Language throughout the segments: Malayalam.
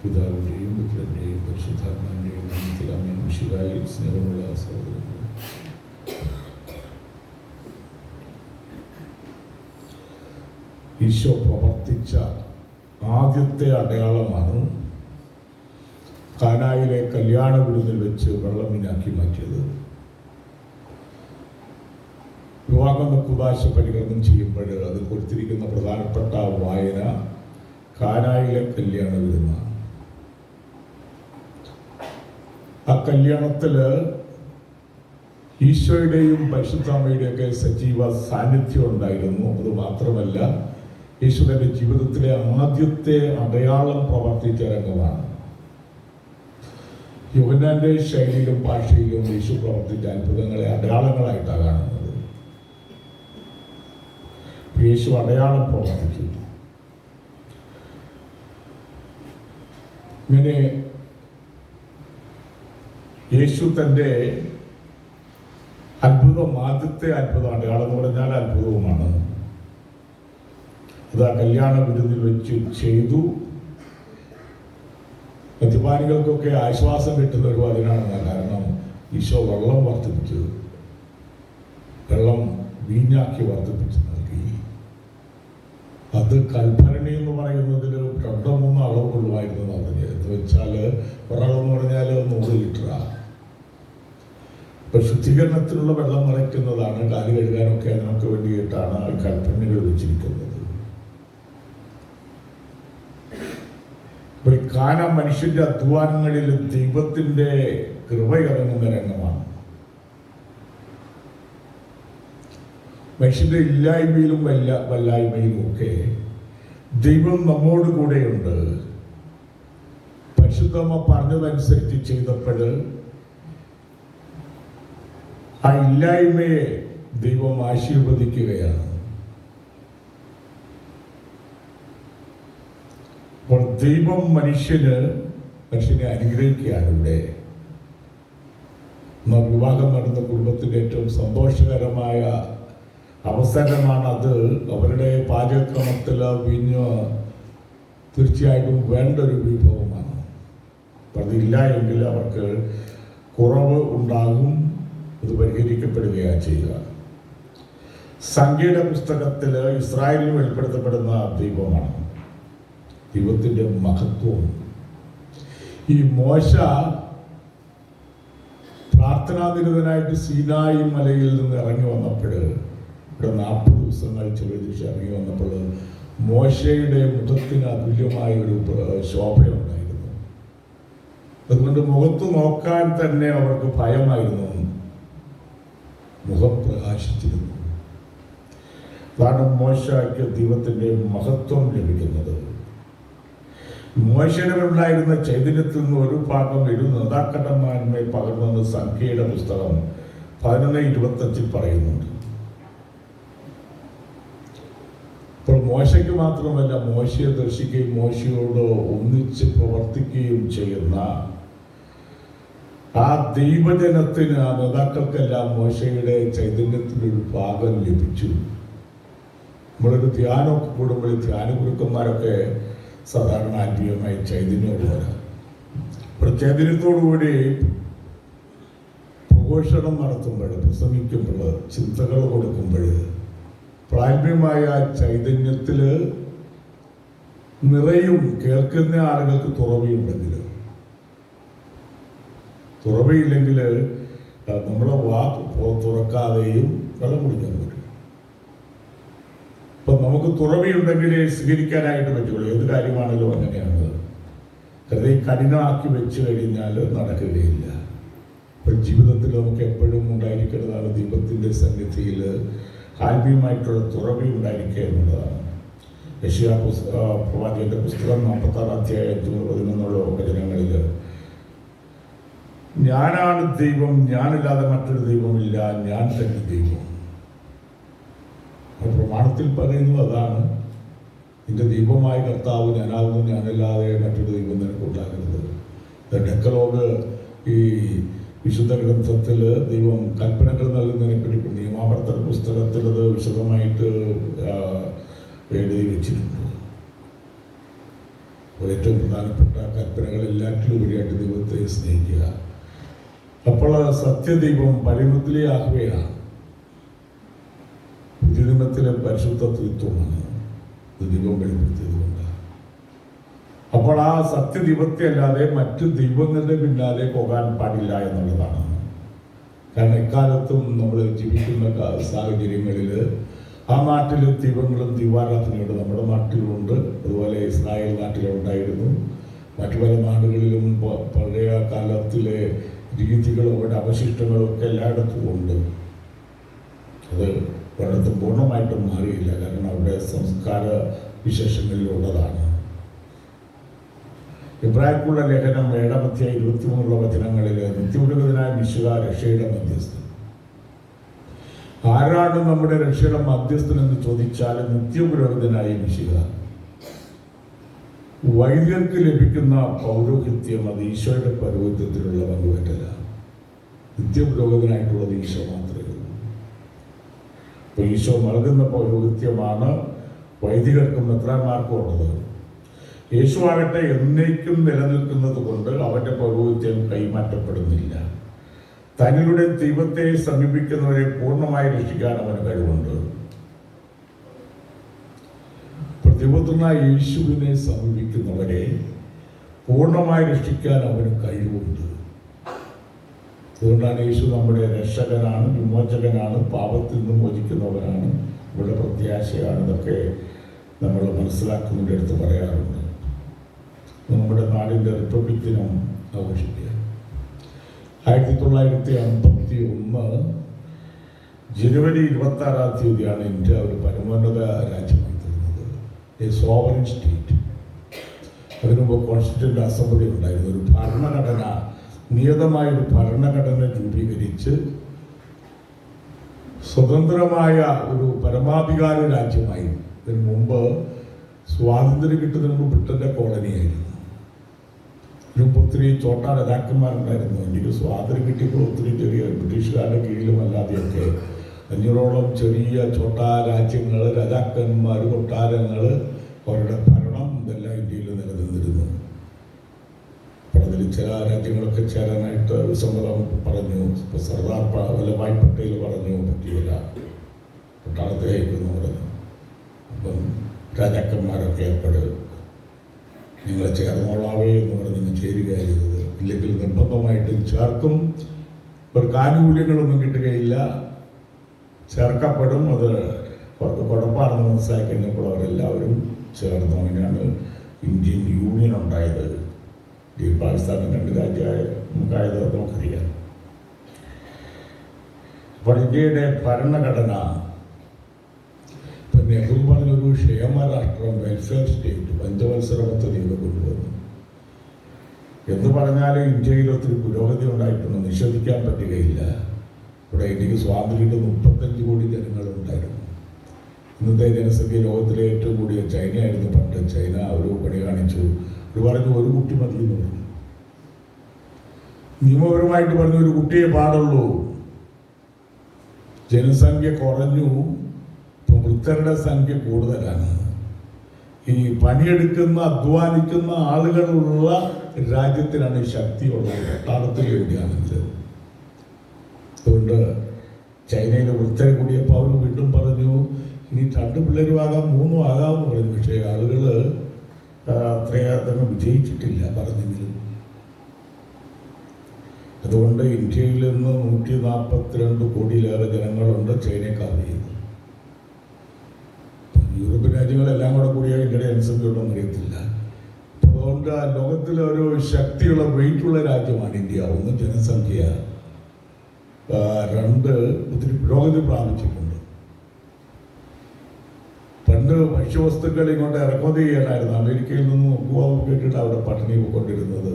പിതാവിന്റെയും പുത്രന്റെയും പരിശുദ്ധാത്മാവിന്റെയും നാമത്തിൽ അമ്മയും ശിവായി സ്നേഹമുള്ള സഹോദരങ്ങൾ ഈശോ പ്രവർത്തിച്ച ആദ്യത്തെ അടയാളമാണ് കാനായിലെ കല്യാണ വിരുന്നിൽ വെച്ച് വെള്ളമീനാക്കി മാറ്റിയത്. വിവാഹം കുബാശ പരികരണം ചെയ്യുമ്പോൾ അത് കൊടുത്തിരിക്കുന്ന പ്രധാനപ്പെട്ട വായന കാനായിലെ കല്യാണ വിരുന്നാണ് ആ കല്യാണത്തിൽ ഈശോയുടെയും പരിശുദ്ധാമയുടെയും ഒക്കെ സജീവ സാന്നിധ്യം ഉണ്ടായിരുന്നു. അത് മാത്രമല്ല യേശുവിന്റെ ജീവിതത്തിലെ ആദ്യത്തെ അടയാളം പ്രവർത്തിച്ച രംഗമാണ് യുവനാന്റെ ശൈലിയിലും ഭാഷയിലും യേശു പ്രവർത്തിച്ച അത്ഭുതങ്ങളെ അടയാളങ്ങളായിട്ടാണ് കാണുന്നത്. യേശു അടയാളം പ്രവർത്തിച്ചു. ഇങ്ങനെ യേശു തന്റെ അത്ഭുതം ആദ്യത്തെ അത്ഭുതമാണ്. അടയാളം എന്ന് പറഞ്ഞാൽ അത്ഭുതവുമാണ്. അത് ആ കല്യാണ വിരുന്നിൽ വെച്ച് ചെയ്തു. മദ്യപാനികൾക്കൊക്കെ ആശ്വാസം കിട്ടുന്ന ഒരു അതിനാണ് കാരണം ഈശോ വെള്ളം വർദ്ധിപ്പിച്ചു. വെള്ളം വീഞ്ഞാക്കി വർദ്ധിപ്പിച്ചു നൽകി. അത് കൽഭരണി എന്ന് പറയുന്നതിൽ രണ്ടോ മൂന്നോ അളവുകളുമായിരുന്നു പറഞ്ഞത് എന്ന് വെച്ചാൽ ഒരാളെന്ന് പറഞ്ഞാൽ നൂറ് ലിറ്ററാണ് ഇപ്പൊ ശുദ്ധീകരണത്തിനുള്ള വെള്ളം നിറയ്ക്കുന്നതാണ് കാൽ കഴുകാനൊക്കെ അതിനൊക്കെ വേണ്ടിയിട്ടാണ് ആൾക്കാർ കൽപ്പനകൾ വെച്ചിരിക്കുന്നത്. കാന മനുഷ്യന്റെ അധ്വാനങ്ങളിൽ ദൈവത്തിന്റെ കൃപ ഇറങ്ങുന്ന രംഗമാണ്. മനുഷ്യന്റെ ഇല്ലായ്മയിലും വല്ല വല്ലായ്മയിലും ഒക്കെ ദൈവം നമ്മോട് കൂടെയുണ്ട്. പരിശുദ്ധമ്മ പറഞ്ഞതനുസരിച്ച് ചെയ്തപ്പോൾ ആ ഇല്ലായ്മയെ ദൈവം ആശീർവദിക്കുകയാണ്. അപ്പോൾ ദൈവം മനുഷ്യന് മനുഷ്യനെ അനുഗ്രഹിക്കുകയാണ് ഇവിടെ. ഇന്ന് വിവാഹം നടന്ന കുടുംബത്തിന്റെ ഏറ്റവും സന്തോഷകരമായ അവസരമാണ് അത്. അവരുടെ പാചകക്രമത്തിൽ പിന്നെ തീർച്ചയായിട്ടും വേണ്ട ഒരു വിഭവമാണ്. അതില്ല എങ്കിൽ അവർക്ക് കുറവ് ഉണ്ടാകും ഇത് പരിഹരിക്കപ്പെടുകയാണ് ചെയ്യുക. സംഖ്യയുടെ പുസ്തകത്തിൽ ഇസ്രായേലിൽ വെളിപ്പെടുത്തപ്പെടുന്ന ദൈവമാണ്. ദൈവത്തിന്റെ മഹത്വം. ഈ മോശ പ്രാർത്ഥനാനിരതനായിട്ട് സീനായി മലയിൽ നിന്ന് ഇറങ്ങി വന്നപ്പോൾ ഇവിടെ നാൽപ്പത് ദിവസങ്ങൾ ചെലവഴിച്ച് ഇറങ്ങി വന്നപ്പോൾ മോശയുടെ മുഖത്തിന് അതുല്യമായ ഒരു ശോഭയുണ്ടായിരുന്നു അതുകൊണ്ട് മുഖത്ത് നോക്കാൻ തന്നെ അവർക്ക് ഭയമായിരുന്നു. മുഖം പ്രകാശിച്ചിരുന്നു. അതാണ് മോശയ്ക്ക് ദൈവത്തിന്റെ മഹത്വം ലഭിക്കുന്നത്. മോശനുണ്ടായിരുന്ന ചൈതന്യത്തിൽ നിന്ന് ഒരു ഭാഗം ഒരു നേതാക്കന്മാരുമായി പകർന്നെന്ന് സംഖ്യയുടെ പുസ്തകം പതിനൊന്ന് ഇരുപത്തഞ്ചിൽ പറയുന്നുണ്ട്. അപ്പോൾ മോശയ്ക്ക് മാത്രമല്ല മോശയെ ദർശിക്കുകയും മോശയോട് ഒന്നിച്ച് പ്രവർത്തിക്കുകയും ചെയ്യുന്ന ആ ദൈവജനത്തിന് ആ നേതാക്കൾക്കെല്ലാം മോശയുടെ ചൈതന്യത്തിനൊരു ഭാഗം ലഭിച്ചു. നമ്മളൊരു ധ്യാനമൊക്കെ കൂടുമ്പോൾ ധ്യാന ഗുരുക്കന്മാരൊക്കെ സാധാരണ ആത്മീയമായി ചൈതന്യമുള്ളവരാണ് അപ്പോൾ ചൈതന്യത്തോടുകൂടി പ്രഘോഷണം നടത്തുമ്പോൾ പ്രസംഗിക്കുമ്പോൾ ചിന്തകൾ കൊടുക്കുമ്പോൾ പ്രാഥമികമായ ആ ചൈതന്യത്തിൽ നിറയും കേൾക്കുന്ന ആളുകൾക്ക് തുറവിയുണ്ടെങ്കിൽ തുറവയില്ലെങ്കിൽ നമ്മളെ വാക്ക് തുറക്കാതെയും വെള്ളം കുടിക്കാൻ പറ്റും. ഇപ്പം നമുക്ക് തുറവിയുണ്ടെങ്കിലേ സ്വീകരിക്കാനായിട്ട് പറ്റുള്ളൂ ഏത് കാര്യമാണെങ്കിലും അങ്ങനെയാണ് ഹൃദയം കഠിനമാക്കി വെച്ച് കഴിഞ്ഞാൽ നടക്കുകയില്ല. ഇപ്പോൾ ജീവിതത്തിൽ നമുക്ക് എപ്പോഴും ഉണ്ടായിരിക്കേണ്ടതാണ് ദീപത്തിന്റെ സന്നിധിയിൽ ആത്മീയമായിട്ടുള്ള തുറവി ഉണ്ടായിരിക്കുക എന്നുള്ളതാണ്. യശിയ പുസ്തക പ്രവാചകന്റെ പുസ്തകം നാൽപ്പത്താറ് അധ്യായം പതിനൊന്നുള്ള വചനങ്ങളിൽ ഞാനാണ് ദൈവം ഞാനില്ലാതെ മറ്റൊരു ദൈവമില്ല ഞാൻ തന്നെ ദൈവം. പ്രമാണത്തിൽ പറയുന്നു അതാണ്. നിന്റെ ദൈവമായ കർത്താവ് ഞാനാകുന്നു ഞാനല്ലാതെ മറ്റൊരു ദൈവം നിനക്ക് ഉണ്ടാകരുത് ഡെക്കലോഗ് ഈ വിശുദ്ധ ഗ്രന്ഥത്തിൽ ദൈവം കൽപ്പനകൾ നൽകുന്നതിനെ പറ്റി നിയമാവർത്തന പുസ്തകത്തിൽ അത് വിശദമായിട്ട് എഴുതി വെച്ചിട്ടുണ്ട്. ഏറ്റവും പ്രധാനപ്പെട്ട കൽപ്പനകൾ എല്ലാറ്റിലും ഉപരിയായിട്ട് ദൈവത്തെ സ്നേഹിക്കുക. അപ്പോൾ സത്യദൈവം പരിമത്തിലെ ആകുകയാണ് പുതിയ നിയമത്തിലെ പരിശുദ്ധ തീത്വമാണ് ദൈവം വെളിപ്പെടുത്തിയതുകൊണ്ട് അപ്പോൾ ആ സത്യദൈവത്തെ അല്ലാതെ മറ്റു ദൈവങ്ങളുടെ പിന്നാലെ പോകാൻ പാടില്ല എന്നുള്ളതാണ്. കാരണം ഇക്കാലത്തും നമ്മൾ ജീവിക്കുന്ന സാഹചര്യങ്ങളിൽ ആ നാട്ടിലെ ദൈവങ്ങളും ദൈവാരാധനയുണ്ട് നമ്മുടെ നാട്ടിലുണ്ട്. അതുപോലെ ഇസ്രായേൽ നാട്ടിലുണ്ടായിരുന്നു. മറ്റു പല നാടുകളിലും പഴയ കാലത്തിലെ രീതികളും അവരുടെ അവശിഷ്ടങ്ങളും ഒക്കെ എല്ലായിടത്തും ഉണ്ട്. അത് ഒരിടത്തും പൂർണമായിട്ടും മാറിയില്ല. കാരണം അവിടെ സംസ്കാര വിശേഷങ്ങളിലുള്ളതാണ്. ഇബ്രാഹിക്കുള്ള ലേഖനം ഏഴാമത്തെ ഇരുപത്തി ഇരുപത്തിമൂന്നുള്ള വചനങ്ങളിൽ നിത്യമുരുകനായ വിശുക രക്ഷയുടെ മധ്യസ്ഥൻ. ആരാണ് നമ്മുടെ രക്ഷയുടെ മധ്യസ്ഥൻ എന്ന് ചോദിച്ചാൽ നിത്യപുരോഹിതനായ വിശുദ്ധ വൈദ്യർക്ക് ലഭിക്കുന്ന പൗരോഹിത്യം അത് ഈശോയുടെ പൗരോഹിത്യത്തിലുള്ള പങ്കുപറ്റല നിത്യപുരോഹിതനായിട്ടുള്ളത് ഈശോ മാത്രമേ ഉള്ളൂ. അപ്പോൾ ഈശോ നൽകുന്ന പൗരോഹിത്യമാണ് വൈദികർക്കും മെത്രാന്മാർക്കും ഉള്ളത്. യേശു ആകട്ടെ എന്നേക്കും നിലനിൽക്കുന്നത് കൊണ്ട് അവന്റെ പൗരോഹിത്യം കൈമാറ്റപ്പെടുന്നില്ല. തനിയുടെ ദൈവത്തെ സമീപിക്കുന്നവരെ പൂർണമായി രക്ഷിക്കാൻ അവന് കഴിവുണ്ട്. പ്രതിബദ്ധനായ യേശുവിനെ സമീപിക്കുന്നവരെ പൂർണമായി രക്ഷിക്കാൻ അവന് കഴിവുണ്ട്. അതുകൊണ്ടാണ് യേശു നമ്മുടെ രക്ഷകനാണ് വിമോചകനാണ് പാപത്തിൽ നിന്ന് മോചിക്കുന്നവനാണ്. ഇവിടെ പ്രത്യാശയാണ് ഇതൊക്കെ നമ്മൾ മനസ്സിലാക്കുന്നതിന്റെ അടുത്ത് പറയാറുണ്ട്. നമ്മുടെ നാടിന്റെ റിപ്പബ്ലിക് ദിനം ആഘോഷിക്കുക ആയിരത്തി തൊള്ളായിരത്തി അമ്പത്തി ഒന്ന് ജനുവരി ഇരുപത്തി ആറാം തീയതിയാണ് ഇന്ത്യ ഒരു പരമോന്നത തീർന്നത് എ സോവറിൻ സ്റ്റേറ്റ് അതിനുമുമ്പ് കോൺസ്റ്റിറ്റ്യൂന്റ് അസംബ്ലി ഉണ്ടായിരുന്നു. ഒരു ഭരണഘടന നിയതമായ ഒരു ഭരണഘടന രൂപീകരിച്ച് സ്വതന്ത്രമായ ഒരു പരമാധികാര രാജ്യമായി. ഇതിന് മുമ്പ് സ്വാതന്ത്ര്യം കിട്ടുന്നതിന് മുമ്പ് ബ്രിട്ടന്റെ കോളനിയായിരുന്നു ഇതിനുമ്പ് ഒത്തിരി ചോട്ടാ രാജാക്കന്മാരുണ്ടായിരുന്നു എനിക്ക് സ്വാതന്ത്ര്യം കിട്ടിയപ്പോൾ ഒത്തിരി ചെറിയ ബ്രിട്ടീഷുകാരുടെ കീഴിലും അല്ലാതെയൊക്കെ അഞ്ഞൂറോളം ചെറിയ ചോട്ട രാജ്യങ്ങൾ രാജാക്കന്മാർ കൊട്ടാരങ്ങൾ അവരുടെ ഭരണം ഇതെല്ലാം ഇന്ത്യയിൽ നിലനിന്നിരുന്നു. അപ്പോൾ അതിൽ ചില രാജ്യങ്ങളൊക്കെ ചേരാനായിട്ട് വിസമ്മതം പറഞ്ഞു. ഇപ്പോൾ സർദാർ വല്ലഭായ് പട്ടേൽ പറഞ്ഞു പറ്റിയില്ല. പട്ടാളത്തെ അയക്കുന്നു പറഞ്ഞു. അപ്പം രാജാക്കന്മാരൊക്കെ ഏർപ്പെടും നിങ്ങൾ ചേർന്നോളാവേ എന്ന് പറഞ്ഞ് ചേരുകയാണ് ചെയ്തത്. ഇല്ലെങ്കിൽ നിർബന്ധമായിട്ട് ചേർക്കും. ഇവർക്ക് ആനുകൂല്യങ്ങളൊന്നും കിട്ടുകയില്ല. ചേർക്കപ്പെടും. അത് കുഴപ്പമാണെന്ന് മനസ്സിലാക്കി കഴിഞ്ഞപ്പോൾ അവരെല്ലാവരും ചേർന്നു. അങ്ങനെയാണ് ഇന്ത്യൻ യൂണിയൻ ഉണ്ടായത്. ഈ പാകിസ്ഥാനും രണ്ട് രാജ്യമായ നമുക്കായത് നമുക്കറിയാം അപ്പോൾ ഇന്ത്യയുടെ ഭരണഘടന ഇപ്പം നെഹ്റു പറഞ്ഞൊരു ക്ഷേമരാഷ്ട്രം വെൽഫെയർ സ്റ്റേറ്റ് പഞ്ചവത്സര പദ്ധതിയൊക്കെ കൊണ്ടുവന്നു. എന്ന് പറഞ്ഞാലും ഇന്ത്യയിൽ ഒത്തിരി പുരോഗതി ഉണ്ടായിട്ടൊന്നും നിഷേധിക്കാൻ പറ്റുകയില്ല. ഇവിടെ ഇന്ത്യയ്ക്ക് സ്വാതന്ത്ര്യം മുപ്പത്തഞ്ച് കോടി ജനങ്ങളുണ്ടായിരുന്നു. ഇന്നത്തെ ജനസംഖ്യ ലോകത്തിലെ ഏറ്റവും കൂടിയ ചൈനയായിരുന്നു. പണ്ട് ചൈന ഒരു പണി കാണിച്ചു. ഒരു പറഞ്ഞു ഒരു കുട്ടി മതി എന്ന് പറഞ്ഞു. നിയമപരമായിട്ട് പറഞ്ഞു ഒരു കുട്ടിയെ പാടുള്ളൂ. ജനസംഖ്യ കുറഞ്ഞു. ഇപ്പൊ വൃദ്ധരുടെ സംഖ്യ കൂടുതലാണ്. ഈ പണിയെടുക്കുന്ന അധ്വാനിക്കുന്ന ആളുകളുള്ള രാജ്യത്തിനാണ് ശക്തിയുള്ളത്. പട്ടാളത്തിൽ എവിടെയാണെങ്കിൽ അതുകൊണ്ട് ചൈനയിലെ വൃദ്ധർ കൂടിയപ്പോൾ അവർ വീണ്ടും പറഞ്ഞു ഇനി രണ്ട് പിള്ളേരും ആകാം മൂന്നും ആകാമെന്ന് പറഞ്ഞു. പക്ഷേ ആളുകൾ അത്രയാതങ്ങ് വിജയിച്ചിട്ടില്ല പറഞ്ഞെങ്കിലും. അതുകൊണ്ട് ഇന്ത്യയിൽ നിന്ന് നൂറ്റി നാൽപ്പത്തിരണ്ട് കോടിയിലേറെ ജനങ്ങളുണ്ട് ചൈനക്കാർ ചെയ്യുന്നു യൂറോപ്യൻ രാജ്യങ്ങളെല്ലാം കൂടെ കൂടിയ ഇന്ത്യയുടെ ജനസംഖ്യയോടൊന്നും അറിയത്തില്ല. അതുകൊണ്ട് ലോകത്തിലെ ഒരു ശക്തിയുള്ള വെയിറ്റുള്ള രാജ്യമാണ് ഇന്ത്യ. ഒന്ന് ജനസംഖ്യ. രണ്ട് ഒത്തിരി പുരോഗതി പ്രാപിച്ചിട്ടുണ്ട്. പണ്ട് ഭക്ഷ്യവസ്തുക്കൾ ഇങ്ങോട്ട് ഇറക്കുമതി ചെയ്യാനായിരുന്നു അമേരിക്കയിൽ നിന്ന് നോക്കുക കേട്ടിട്ട് അവിടെ പട്ടിണി കൊണ്ടിരുന്നത്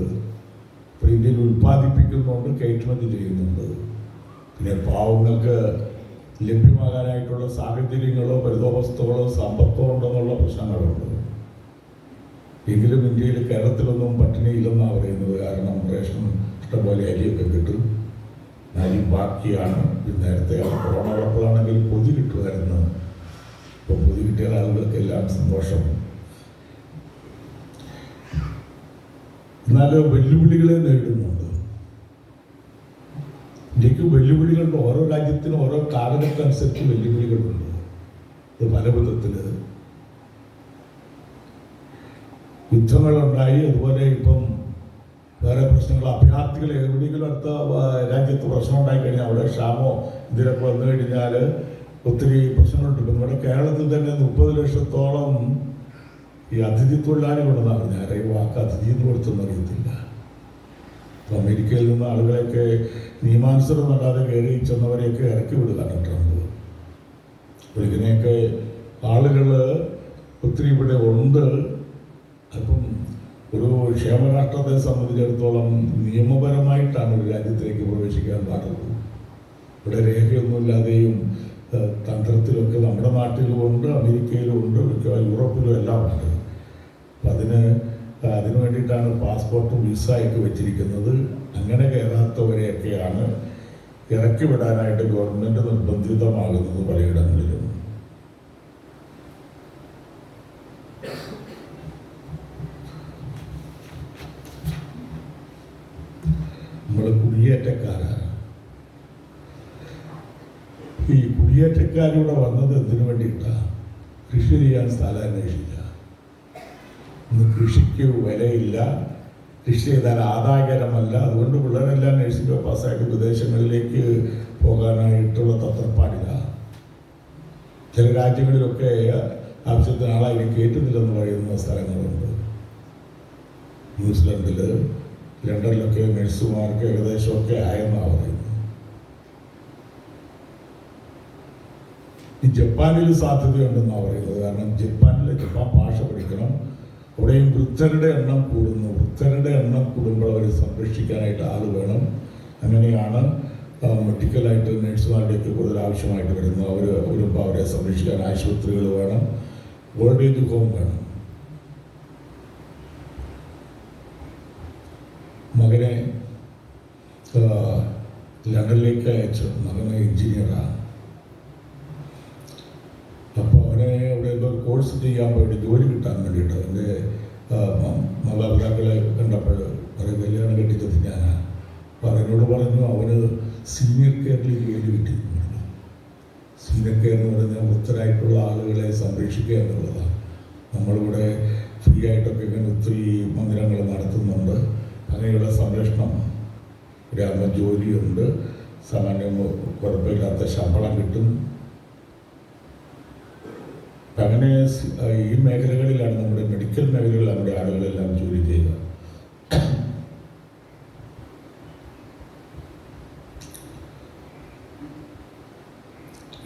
ഇപ്പോൾ ഇന്ത്യയിൽ ഉൽപ്പാദിപ്പിക്കുന്നുണ്ട് കയറ്റുമതി ചെയ്യുന്നുണ്ട്. പിന്നെ പാവങ്ങൾക്ക് ലഭ്യമാകാനായിട്ടുള്ള സാഹചര്യങ്ങളോ പരിതോവസ്ഥകളോ സമ്പത്തോ ഉണ്ടെന്നുള്ള പ്രശ്നങ്ങളുണ്ട്. എങ്കിലും ഇന്ത്യയിൽ കേരളത്തിലൊന്നും പട്ടിണിയില്ലെന്നാണ് പറയുന്നത്. കാരണം റേഷൻ ഇഷ്ടംപോലെ അരിയൊക്കെ കിട്ടും. ബാക്കിയാണ്. നേരത്തെ കൊറോണ ഉള്ളപ്പോഴാണെങ്കിൽ പൊതി കിട്ടുമായിരുന്നു. ഇപ്പോൾ പൊതി കിട്ടിയ ആളുകൾക്കെല്ലാം സന്തോഷം. എന്നാൽ വെല്ലുവിളികളെ നേരിടുന്നുണ്ട്. ഇന്ത്യയ്ക്ക് വെല്ലുവിളികളുണ്ട്. ഓരോ രാജ്യത്തിനും ഓരോ കാലഘട്ടമനുസരിച്ച് വെല്ലുവിളികളുണ്ട്. ഇത് പല വിധത്തിൽ യുദ്ധങ്ങളുണ്ടായി. അതുപോലെ ഇപ്പം വേറെ പ്രശ്നങ്ങൾ അഭയാർത്ഥികൾ എവിടെയെങ്കിലും അടുത്ത രാജ്യത്ത് പ്രശ്നം ഉണ്ടായി കഴിഞ്ഞാൽ അവിടെ ക്ഷാമോ ഇതിലൊക്കെ വന്നു കഴിഞ്ഞാൽ ഒത്തിരി പ്രശ്നങ്ങളുണ്ട്. നമ്മുടെ കേരളത്തിൽ തന്നെ മുപ്പത് ലക്ഷത്തോളം ഈ അതിഥി തൊഴിലാളികളുണ്ടെന്നാണ് ഞാൻ ഈ വാക്ക് അതിഥി എന്ന് കൊടുത്തൊന്നും അറിയത്തില്ല. ഇപ്പം അമേരിക്കയിൽ നിന്ന് ആളുകളെയൊക്കെ നിയമാനുസൃതം അല്ലാതെ കയറി ചെന്നവരെയൊക്കെ ഇറക്കി വിടുകയാണ് ട്രംപ്. അപ്പോൾ ഇതിനെയൊക്കെ ആളുകൾ ഒത്തിരി ഇവിടെ ഉണ്ട്. അപ്പം ഒരു ക്ഷേമരാഷ്ട്രത്തെ സംബന്ധിച്ചിടത്തോളം നിയമപരമായിട്ടാണ് ഒരു രാജ്യത്തിലേക്ക് പ്രവേശിക്കാൻ പാടുള്ളൂ ഇവിടെ രേഖയൊന്നുമില്ലാതെയും തന്ത്രത്തിലൊക്കെ നമ്മുടെ നാട്ടിലും ഉണ്ട് അമേരിക്കയിലും ഉണ്ട് മിക്ക യൂറോപ്പിലും എല്ലാം ഉണ്ട്. അപ്പം അതിന് അതിനു വേണ്ടിയിട്ടാണ് പാസ്പോർട്ടും വിസയൊക്കെ വെച്ചിരിക്കുന്നത്. അങ്ങനെ കയറാത്തവരെയൊക്കെയാണ് ഇറക്കി വിടാനായിട്ട് ഗവൺമെന്റ് നിർബന്ധിതമാകുന്നത് പലയിടങ്ങളിലും നമ്മൾ കുടിയേറ്റക്കാരാണ് ഈ കുടിയേറ്റക്കാരിവിടെ വന്നത് എന്തിനു വേണ്ടിയിട്ടാണ് കൃഷി ചെയ്യാൻ സ്ഥലം അന്വേഷിക്കുക ഇന്ന് കൃഷിക്ക് വിലയില്ല. കൃഷി ചെയ്താൽ ആദായകരമല്ല. അതുകൊണ്ട് പിള്ളേരെല്ലാം നഴ്സിംഗ് പാസ്സായിട്ട് വിദേശങ്ങളിലേക്ക് പോകാനായിട്ടുള്ള തത്രപ്പാടില്ല ചില രാജ്യങ്ങളിലൊക്കെ ആവശ്യത്തിന് ആളായി കയറ്റുന്നില്ലെന്ന് പറയുന്ന സ്ഥലങ്ങളുണ്ട്. ന്യൂസിലൻഡിൽ ലണ്ടനിലൊക്കെ നഴ്സുമാർക്ക് ഏകദേശമൊക്കെ ആയെന്നാണ് പറയുന്നത്. ഈ ജപ്പാനിൽ സാധ്യതയുണ്ടെന്നാണ് പറയുന്നത്. കാരണം ജപ്പാനിലെ ജപ്പാൻ ഭാഷ പഠിക്കണം. അവിടെയും വൃദ്ധരുടെ എണ്ണം കൂടുന്നു. വൃദ്ധരുടെ എണ്ണം കൂടുമ്പോൾ അവരെ സംരക്ഷിക്കാനായിട്ട് ആൾ വേണം. അങ്ങനെയാണ് മെഡിക്കലായിട്ട് നഴ്സുമാരുടെയൊക്കെ കൂടുതൽ ആവശ്യമായിട്ട് വരുന്നത് അവർ വരുമ്പോൾ അവരെ സംരക്ഷിക്കാൻ ആശുപത്രികൾ വേണം. ഓൾഡ് ഏജ് ഹോം വേണം. മകനെ ലണ്ടനിലേക്ക് അയച്ചു. മകനെ എഞ്ചിനീയറാണ് അപ്പോൾ അവനെ അവിടെ എന്തോ കോഴ്സ് ചെയ്യാൻ വേണ്ടി ജോലി കിട്ടാൻ വേണ്ടിയിട്ട് എന്റെ മാതാപിതാക്കളെ കണ്ടപ്പോൾ പറയും കല്യാണം കെട്ടിച്ചത് ഞാനാണ് അപ്പോൾ അവനോട് പറഞ്ഞു അവന് സീനിയർ കെയറിൽ ജോലി കിട്ടി. സീനിയർ കെയർ എന്ന് പറഞ്ഞാൽ വൃത്തരായിട്ടുള്ള ആളുകളെ സംരക്ഷിക്കുക എന്നുള്ളതാണ്. നമ്മളിവിടെ ഫ്രീ ആയിട്ടൊക്കെ ഇങ്ങനെ ഒത്തിരി മന്ദിരങ്ങൾ നടത്തുന്നുണ്ട്. അങ്ങനെയുള്ള സംരക്ഷണം. ഗ്രാമ ജോലിയുണ്ട്. സാമാന്യം കുഴപ്പമില്ലാത്ത ശമ്പളം കിട്ടും. അങ്ങനെ ഈ മേഖലകളിലാണ് നമ്മുടെ മെഡിക്കൽ മേഖലകളിൽ നമ്മുടെ ആളുകളെല്ലാം ജോലി ചെയ്യുക.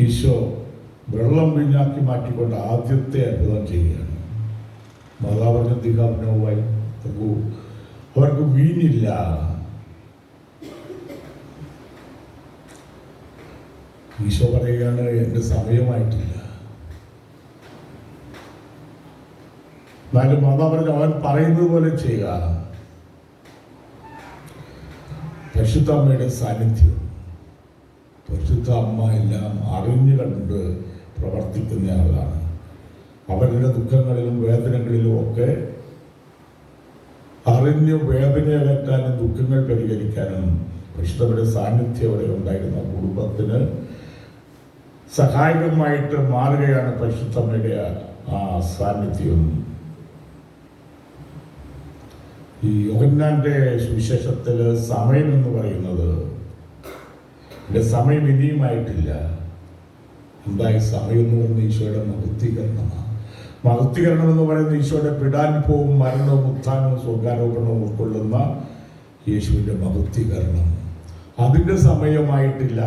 ഈശോ വെള്ളം വീഞ്ഞാക്കി മാറ്റിക്കൊണ്ട് ആദ്യത്തെ അത്ഭുതം ചെയ്യുകയാണ്. മാതാവ് പറഞ്ഞ ദിഹാബ്നവുമായി അവർക്ക് വീഞ്ഞില്ല. ഈശോ പറയുകയാണ് എന്റെ സമയമായിട്ടില്ല. എന്നാലും പറഞ്ഞു അവൻ പറയുന്നത് പോലെ ചെയ്യുക. പരിശുദ്ധ അമ്മയുടെ സാന്നിധ്യം. പരിശുദ്ധ അമ്മ എല്ലാം അറിഞ്ഞു കണ്ട് പ്രവർത്തിക്കുന്ന ആളാണ്. അവരുടെ ദുഃഖങ്ങളിലും വേദനകളിലും ഒക്കെ അറിഞ്ഞ് വേദന അകറ്റാനും ദുഃഖങ്ങൾ പരിഹരിക്കാനും പരിശുദ്ധയുടെ സാന്നിധ്യം അവിടെ ഉണ്ടായിരുന്ന. കുടുംബത്തിന് സഹായകമായിട്ട് മാറുകയാണ് പരിശുദ്ധമ്മയുടെ ആ സാന്നിധ്യം. ഈ യോഹന്നാന്റെ സുവിശേഷത്തിൽ സമയം എന്ന് പറയുന്നത് ഇവിടെ സമയം ഇനിയുമായിട്ടില്ല. എന്തായി? സമയം എന്ന് പറയുന്ന ഈശോയുടെ മഹത്വീകരണമാണ്. മഹത്വീകരണം എന്ന് പറയുന്ന ഈശോയുടെ പിടാനുഭവവും മരണവും ഉത്ഥാനവും സ്വർഗാരോപണവും ഉൾക്കൊള്ളുന്ന യേശുവിന്റെ മഹത്വീകരണം. അതിന്റെ സമയമായിട്ടില്ല.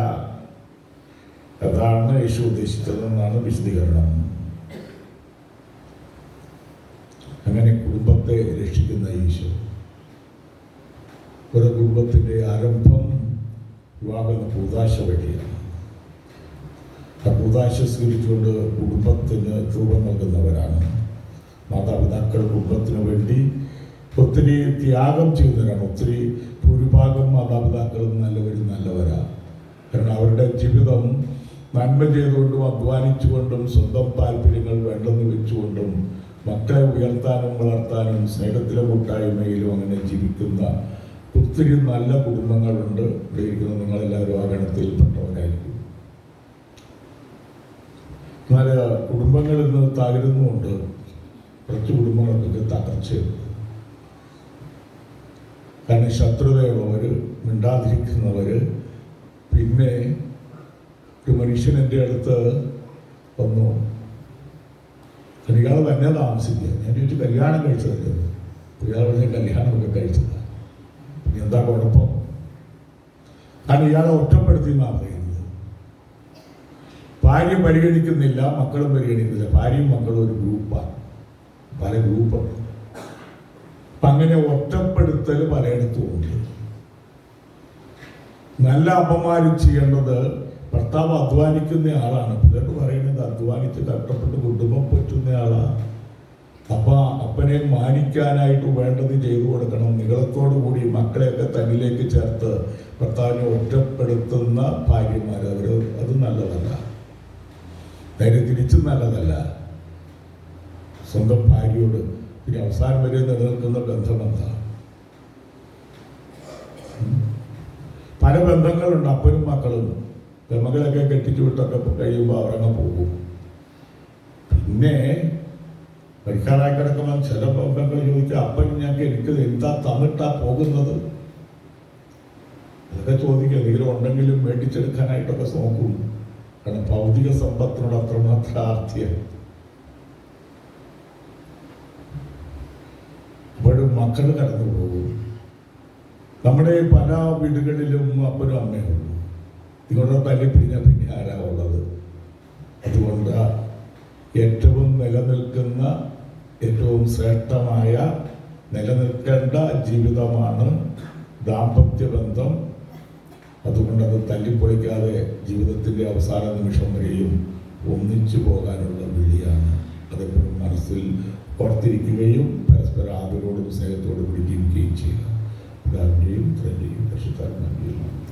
അതാണ് യേശു ഉദ്ദേശിച്ചതെന്നാണ് വിശദീകരണം. അങ്ങനെ കുടുംബത്തെ രക്ഷിക്കുന്ന ഈശോ ഒരു ആരംഭം വിവാഹം പൂതാശ വഴിയാണ്. ആ പൂതാശ സ്വീകരിച്ചുകൊണ്ട് കുടുംബത്തിന് രൂപം നൽകുന്നവരാണ്. മാതാപിതാക്കൾ കുടുംബത്തിന് വേണ്ടി ഒത്തിരി ത്യാഗം ചെയ്യുന്നവരാണ്. ഒത്തിരി ഭൂരിഭാഗം മാതാപിതാക്കളും നല്ലവരും നല്ലവരാണ് കാരണം അവരുടെ ജീവിതം നന്മ ചെയ്തുകൊണ്ടും അധ്വാനിച്ചുകൊണ്ടും സ്വന്തം താല്പര്യങ്ങൾ വേണ്ടെന്ന് വെച്ചുകൊണ്ടും മക്കളെ ഉയർത്താനും വളർത്താനും സ്നേഹത്തിലെ കൂട്ടായ്മയിലും അങ്ങനെ ജീവിക്കുന്ന ഒത്തിരി നല്ല കുടുംബങ്ങളുണ്ട്. ഇരിക്കുന്ന നിങ്ങളെല്ലാവരും ആ ഗണത്തിൽപ്പെട്ടവരായിരിക്കും എന്നാൽ കുടുംബങ്ങൾ ഇന്ന് തകരുന്നുമുണ്ട്. കുറച്ച് കുടുംബങ്ങൾക്കൊക്കെ തകർച്ചയുണ്ട്. കാരണം ശത്രുതയുള്ളവർ മിണ്ടാതിരിക്കുന്നവർ പിന്നെ ഒരു മനുഷ്യൻ എന്റെ അടുത്ത് വന്നു. കല്യാണം തന്നെ താമസിക്കുക. ഞാൻ ചോദിച്ചു കല്യാണം കഴിച്ചതല്ലേ? ഇയാൾ പറഞ്ഞ കല്യാണമൊക്കെ കഴിച്ചതാണ് എന്താ കുഴപ്പം? കാരണം ഇയാളെ ഒറ്റപ്പെടുത്തി എന്നാണ് പറയുന്നത്. ഭാര്യ പരിഗണിക്കുന്നില്ല മക്കളും പരിഗണിക്കുന്നില്ല. ഭാര്യയും മക്കളും ഒരു ഗ്രൂപ്പാണ് പല ഗ്രൂപ്പുണ്ട് അപ്പൊ അങ്ങനെ ഒറ്റപ്പെടുത്തൽ പലയിടത്തും ഉണ്ട്. നല്ല അപ്പന്മാരും ചെയ്യേണ്ടത് ഭർത്താവ് അധ്വാനിക്കുന്ന ആളാണ്. പിന്നീട് പറയുന്നത് അധ്വാനിച്ച് കഷ്ടപ്പെട്ട് കുടുംബം പറ്റുന്ന ആളാണ് അപ്പ അപ്പനെ മാനിക്കാനായിട്ട് വേണ്ടത് ചെയ്തു കൊടുക്കണം. നികളത്തോടു കൂടി മക്കളെയൊക്കെ തന്നിലേക്ക് ചേർത്ത് ഭർത്താവിനെ ഒറ്റപ്പെടുത്തുന്ന ഭാര്യമാർ അവർ അത് നല്ലതല്ല. നേരെ തിരിച്ചും നല്ലതല്ല. സ്വന്തം ഭാര്യയോട് പിന്നെ അവസാനം വരെ നിലനിൽക്കുന്ന ബന്ധം എന്താ പല ബന്ധങ്ങളുണ്ട്. അപ്പനും മക്കളും. പെമകളൊക്കെ കെട്ടിച്ചു വിട്ടൊക്കെ കഴിയുമ്പോൾ അവരങ്ങ് പോകും. പിന്നെ പരിക്കാറായി കിടക്കുമ്പോൾ ചില ബന്ധങ്ങൾ ചോദിച്ചാൽ അപ്പം ഞങ്ങൾക്ക് എനിക്ക് എന്താ തന്നിട്ടാ പോകുന്നത്? അതൊക്കെ ചോദിക്കുക എന്തെങ്കിലും ഉണ്ടെങ്കിലും മേടിച്ചെടുക്കാനായിട്ടൊക്കെ നോക്കും. കാരണം ഭൗതിക സമ്പത്തിനോട് അത്രമാത്രം ആർത്തിയ. അപ്പോഴും മക്കൾ കടന്നു പോകും. നമ്മുടെ പല വീടുകളിലും അപ്പനും അമ്മയും ഉള്ളൂ നിങ്ങളുടെ തല്ലി പിന്നെ പിന്നെ ആരാ ഉള്ളത്? അതുകൊണ്ട് ഏറ്റവും നിലനിൽക്കുന്ന ഏറ്റവും ശ്രേഷ്ഠമായ നിലനിൽക്കേണ്ട ജീവിതമാണ് ദാമ്പത്യ ബന്ധം അതുകൊണ്ട് അത് തല്ലിപ്പൊളിക്കാതെ ജീവിതത്തിന്റെ അവസാന നിമിഷം വരെയും ഒന്നിച്ചു പോകാനുള്ള വിളിയാണ്. അതെപ്പോഴും മനസ്സിൽ ഓർത്തിരിക്കുകയും പരസ്പര ആദരോടും സ്നേഹത്തോടും പിടിക്കുകയും ചെയ്യുക. പിതാവിന്റെയും പുത്രന്റെയും പരിശുദ്ധാത്മാവിന്റെയും